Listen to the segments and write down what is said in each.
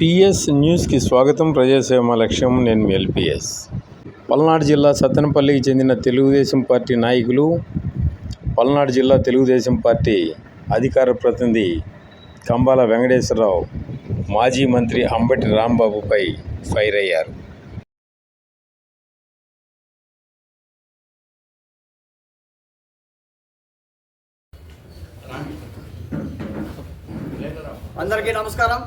PS న్యూస్కి స్వాగతం ప్రజాసేవ లక్ష్యం నేను మీ ఎల్పిఎస్. పల్నాడు జిల్లా సత్తెనపల్లికి చెందిన తెలుగుదేశం పార్టీ నాయకులు పల్నాడు జిల్లా తెలుగుదేశం పార్టీ అధికార ప్రతినిధి కంబాల వెంకటేశ్వరరావు మాజీ మంత్రి అంబటి రాంబాబుపై ఫైర్ అయ్యారు. అందరికీ నమస్కారం.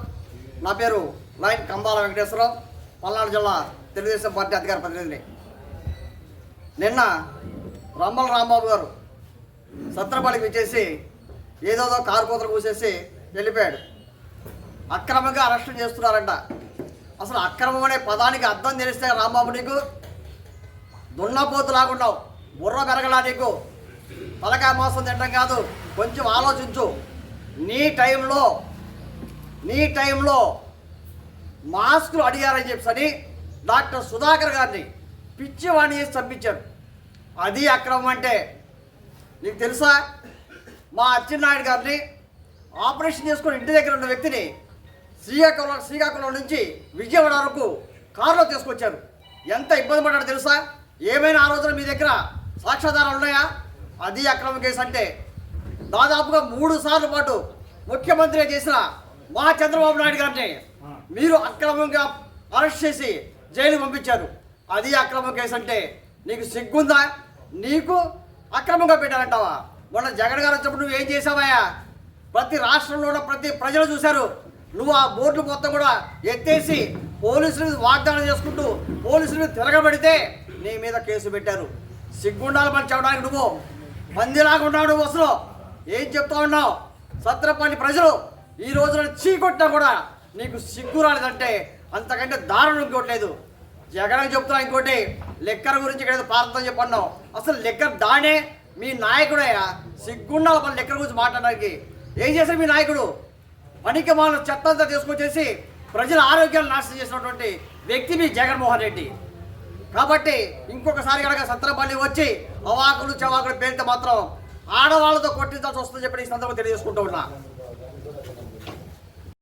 నా పేరు లైన్ కంబాల వెంకటేశ్వరరావు పల్నాడు జిల్లా తెలుగుదేశం పార్టీ అధికార ప్రతినిధిని నిన్న రమ్మల రాంబాబు గారు సత్రపాడికి విచ్చేసి ఏదోదో కారు కూతురు కూసేసి వెళ్ళిపోయాడు. అక్రమంగా అరెస్ట్ చేస్తున్నారంట. అసలు అక్రమం అనే పదానికి అర్థం తెలిస్తే రాంబాబు నీకు దున్నపోతు లాగున్నావు బుర్ర పెరగలా నీకు. తలకాయ మోసం తినడం కాదు కొంచెం ఆలోచించు. నీ టైంలో నీ టైంలో మాస్కులు అడిగారని చెప్పని డాక్టర్ సుధాకర్ గారిని పిచ్చివాణి చేసి చంపించారు. అది అక్రమం అంటే నీకు తెలుసా? మా అచ్చెన్నాయుడు గారిని ఆపరేషన్ చేసుకుని ఇంటి దగ్గర ఉన్న వ్యక్తిని శ్రీకాకుళం శ్రీకాకుళం నుంచి విజయవాడ వరకు కారులో తీసుకొచ్చారు. ఎంత ఇబ్బంది పడ్డాడు తెలుసా? ఏమైనా ఆ రోజున మీ దగ్గర సాక్ష్యాధారాలు ఉన్నాయా? అది అక్రమ కేసు అంటే దాదాపుగా మూడు సార్లు పాటు ముఖ్యమంత్రి చేసిన మా చంద్రబాబు నాయుడు గారిని మీరు అక్రమంగా అరెస్ట్ చేసి జైలు పంపించారు. అది అక్రమ కేసు అంటే నీకు సిగ్గుందా? నీకు అక్రమంగా పెట్టారంటావా? మొన్న జగన్ గారు వచ్చినప్పుడు నువ్వు ఏం చేసావయ్యా? ప్రతి రాష్ట్రంలో ఉన్న ప్రతి ప్రజలు చూశారు. నువ్వు ఆ బోర్డులు మొత్తం కూడా ఎత్తేసి పోలీసులు వాగ్దానం చేసుకుంటూ పోలీసులు తిరగబడితే నీ మీద కేసు పెట్టారు. సిగ్గుండాలి మనం చెప్పడానికి నువ్వు. పందిలాగా ఉన్నావు నువ్వు అసలు. ఏం చెప్తా ఉన్నావు? సత్రపల్లి ప్రజలు ఈ రోజున చీకొట్టినా కూడా నీకు సిగ్గు రాలేదంటే అంతకంటే దారుణం ఇంకోట్లేదు జగన్ చెప్తున్నా ఇంకోటి లెక్కర్ గురించి ఇక్కడ పార్థం చెప్పన్నావు. అసలు లెక్కర్ దానే మీ నాయకుడయ్యా సిగ్గుండాలి మన లెక్కర్ గురించి మాట్లాడడానికి. ఏం చేశారు మీ నాయకుడు? పనికి మాల చెత్త అంతా తీసుకొచ్చేసి ప్రజల ఆరోగ్యాలు నాశనం చేసినటువంటి వ్యక్తి మీ జగన్మోహన్ రెడ్డి. కాబట్టి ఇంకొకసారి కనుక సత్రపల్లి వచ్చి అవాకులు చవాకులు పేరితే మాత్రం ఆడవాళ్ళతో కొట్టించాల్సి వస్తుందని చెప్పి ఈ సందర్భంగా తెలియజేసుకుంటూ ఉన్నా.